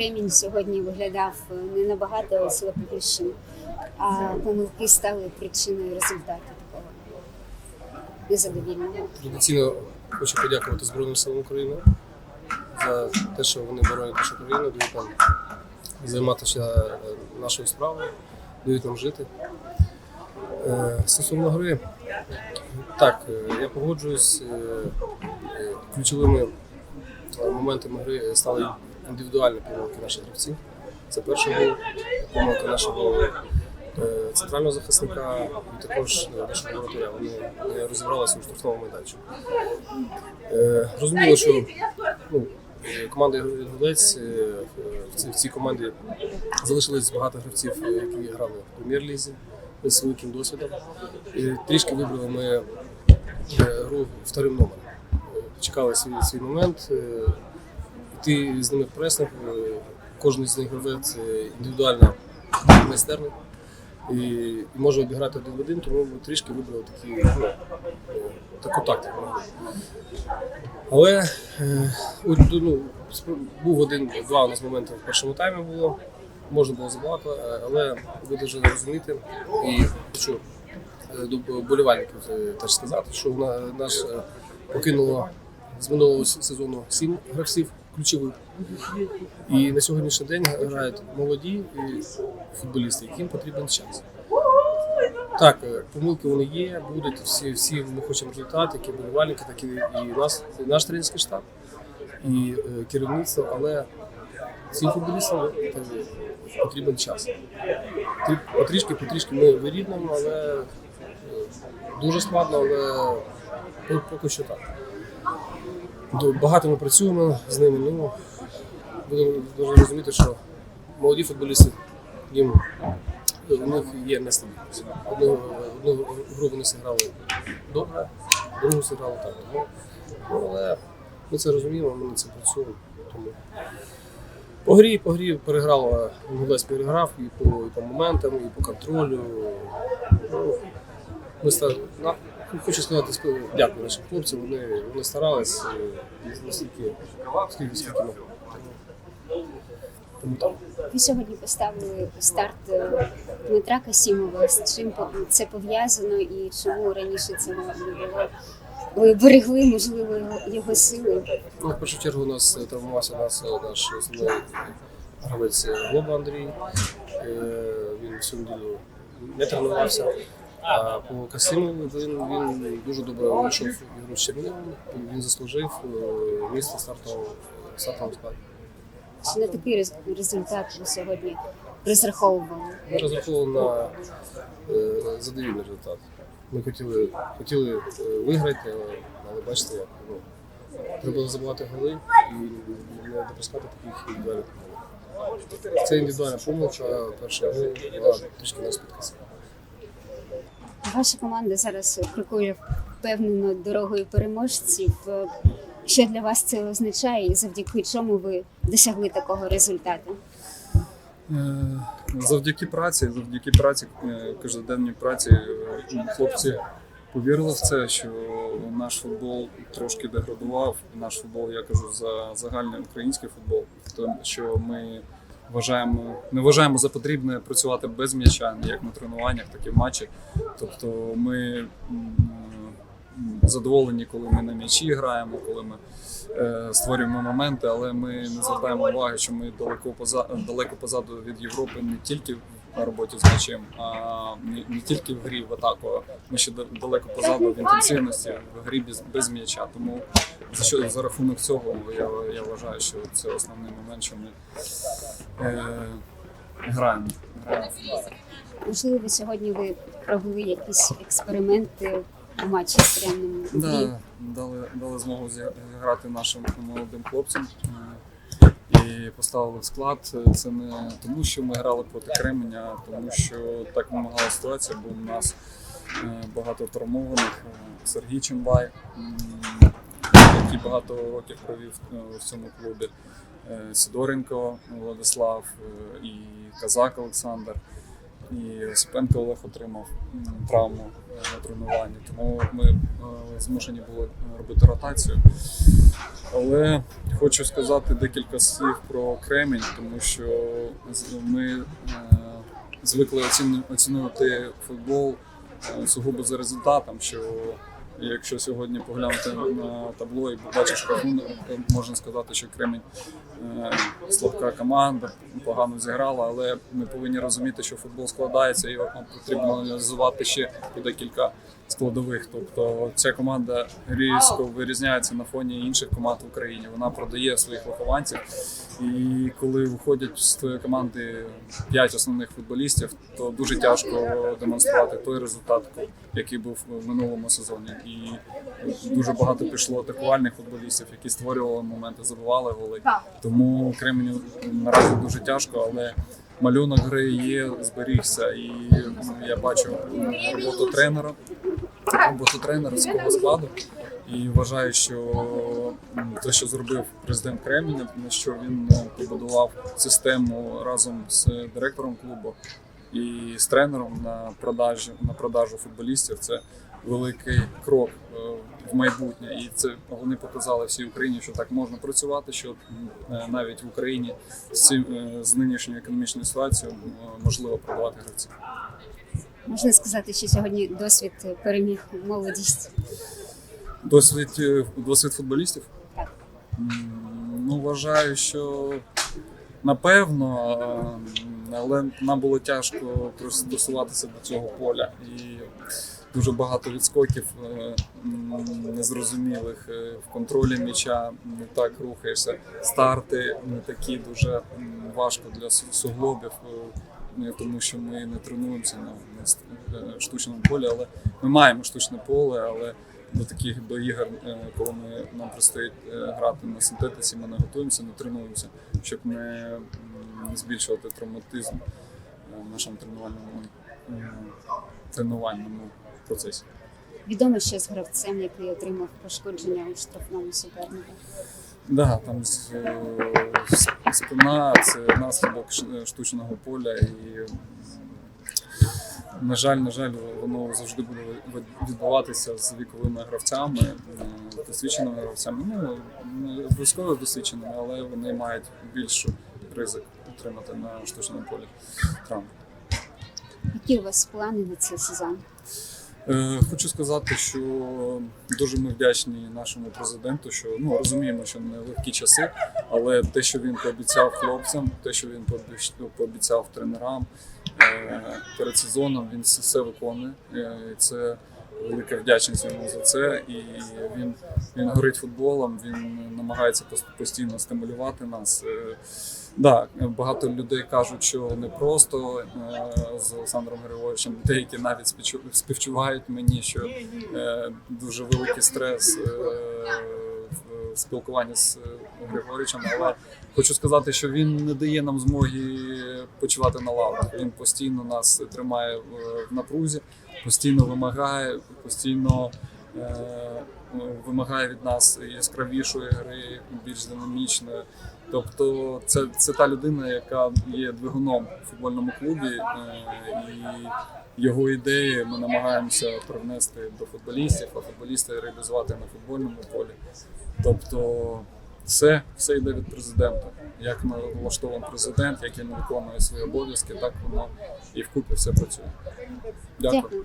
Кремінь сьогодні виглядав е, не набагато слабкішим, а помилки стали причиною результату такого незадовільного. Традиційно хочу подякувати Збройним силам України за те, що вони боронять нашу країну, дають нам займатися е, нашою справою, дають нам жити. Е, Стосовно гри, так, я погоджуюсь, ключовими моментами гри стали індивідуальні помилки наших гравців. Це перший гол, помилка нашого е, центрального захисника і також е, нашого воротаря. Вони не розібралися у штрафному майданчику. Е, Розуміло, що ну, команда Інгулець е, в цій- команді залишились багато гравців, які грали в прем'єр-лізі з великим досвідом. І трішки вибрали ми гру вторим номером. Чекали свій, свій момент, йти з ними в пресинг. Кожен з них гравець е, індивідуально майстерний і, може обіграти один в один, тому ми трішки вибрали такі, ну, е, таку тактику. Але е, ну, був один-два у нас моменти в першому таймі було. Можна було забагато, е, але ви повинні розуміти і хочу до болівальників теж сказати, що на, наш покинуло з минулого сезону сім гравців ключових. І на сьогоднішній день грають молоді футболісти, яким потрібен час. Так, е, помилки вони є, будуть всі, всі ми хочемо результат, як і болівальники, так і, і нас, наш тренерський штаб, і е, керівництво, але цим футболістам потрібен час. Потрішки, потрішки ми вирівнюємо, але е, дуже складно, але поки що так. Багато ми працюємо з ними, ну будемо розуміти, що молоді футболісти їм у них є нестабільність. Одну, одну гру вони зіграли добре, другу зіграли так. Тому, ну, але ми це розуміємо, ми над цим працюємо. Тому по грі, по грі переграла, Гулець переграв і по, і по моментам, і по контролю. Ну, ми ста- на, хочу сказати, ск- дякую нашим хлопцям, вони, вони старались е, наскільки, скільки, скільки. Тому-. Ви сьогодні поставили старт е, Дмитра Касімова. З чим це пов'язано і чому раніше цього не було? Ви берегли, можливо, його, сили. Ну, в першу чергу у нас е, травмувався нас наш основний гравець Глоба Андрій. Він всю неділю не тренувався. А по Касимову він, він дуже добре вийшов ігру з Черніговим. і Він заслужив е, місце стартового стартового складу. Чи на такий рез- результат ви сьогодні розраховували? Ми розраховували на е, задовільний результат. Ми хотіли, хотіли е, виграти, але, але бачите, як ну, треба забувати голи і не допускати таких індивідуальних помилок. Це індивідуальна помилка, перша гол трішки нас підкосила. Ваша команда зараз крокує впевнено дорогою переможців. Що для вас це означає, і завдяки чому ви досягли такого результату? Е, Завдяки праці, завдяки праці, е, каждоденній праці, е, хлопці повірили в це, що наш футбол трошки деградував. Наш футбол, я кажу, за загальний український футбол, тому що ми вважаємо, не вважаємо за потрібне працювати без м'яча, як на тренуваннях, так і в матчі. Тобто ми задоволені, коли ми на м'ячі граємо, коли ми е, створюємо моменти, але ми не звертаємо уваги, що ми далеко поза далеко позаду від Європи не тільки на роботі з м'ячем, а не, тільки в грі в атаку. Ми ще далеко позаду в інтенсивності в грі без, без м'яча. Тому за що за рахунок цього я, я вважаю, що це основний момент, що ми е, граємо. граємо. Можливо, сьогодні ви провели якісь експерименти у матчі з Кремнем? Да, дали, дали змогу зіграти нашим молодим хлопцям і поставили в склад. Це не тому, що ми грали проти Кременя, а тому що так вимагала ситуація, бо у нас е, багато травмованих. Е, Сергій Чимбай, який багато років провів е, в цьому клубі. Сидоренко Владислав і Казак Олександр. І Осипенко Олег отримав травму е, на тренуванні. Тому ми е, змушені були робити ротацію. Але хочу сказати декілька слів про Кремінь, тому що ми е, звикли оцінювати футбол е, сугубо за результатом. Що якщо сьогодні поглянути на табло і бачиш рахунок, то можна сказати, що Кремінь е, слабка команда, погано зіграла, але ми повинні розуміти, що футбол складається і його потрібно аналізувати ще декілька складових. Тобто ця команда різко вирізняється на фоні інших команд в Україні. Вона продає своїх вихованців. І коли виходять з твоєї команди п'ять основних футболістів, то дуже тяжко демонструвати той результат, який був в минулому сезоні. І дуже багато пішло атакувальних футболістів, які створювали моменти, забивали голи. Тому Кременю наразі дуже тяжко, але малюнок гри є, зберігся. І я бачу роботу тренера, роботу тренера свого складу. І вважаю, що те, що зробив президент Кременя, на що він е, побудував систему разом з директором клубу і з тренером на продажі на продажу футболістів, це великий крок е, в майбутнє. І це вони показали всій Україні, що так можна працювати, що е, навіть в Україні з цим е, з нинішньою економічною ситуацією можливо продавати гравців. Можна сказати, що сьогодні досвід переміг молодість. Досвід е, досвід футболістів. Так. Ну, вважаю, що напевно, е, але нам було тяжко пристосуватися до цього поля. І дуже багато відскоків е, незрозумілих в контролі м'яча, не так рухаєшся. Старти не такі дуже важко для суглобів. е, Тому що ми не тренуємося на, штучному полі, але ми маємо штучне поле, але до таких до ігор, е, коли ми нам предстоїть е, грати на синтетиці, ми не готуємося, не тренуємося, щоб не збільшувати травматизм е, в нашому тренувальному тренувальному процесі. Відомо, що з гравцем, який отримав пошкодження у штрафному суперника. Да, там спина це наслідок штучного поля і. На жаль, на жаль, воно завжди буде відбуватися з віковими гравцями, е, досвідченими гравцями. Ну не обов'язково досвідченими, але вони мають більшу ризик отримати на штучному полі травм. Які у вас плани на цей сезон? Е, Хочу сказати, що дуже ми вдячні нашому президенту, що ну розуміємо, що не легкі часи, але те, що він пообіцяв хлопцям, те, що він пообіч- пообіцяв тренерам е, перед сезоном, він все- все виконує. Е, Це велика вдячність йому за це. І він, він горить футболом, він намагається постійно стимулювати нас. Е, Да, багато людей кажуть, що не просто е, з Олександром Григоровичем. Деякі навіть співчувають мені, що е, дуже великий стрес в спілкуванні з Григоричем. Але хочу сказати, що він не дає нам змоги почувати на лаврах. Він постійно нас тримає в- в напрузі, постійно вимагає, постійно. е, Вимагає від нас яскравішої гри, більш динамічної. Тобто, це, це та людина, яка є двигуном в футбольному клубі, е, і його ідеї ми намагаємося привнести до футболістів, а футболісти реалізувати на футбольному полі. Тобто, все, все йде від президента. Як налаштований президент, як він виконує свої обов'язки, так воно і вкупі все працює. Дякую.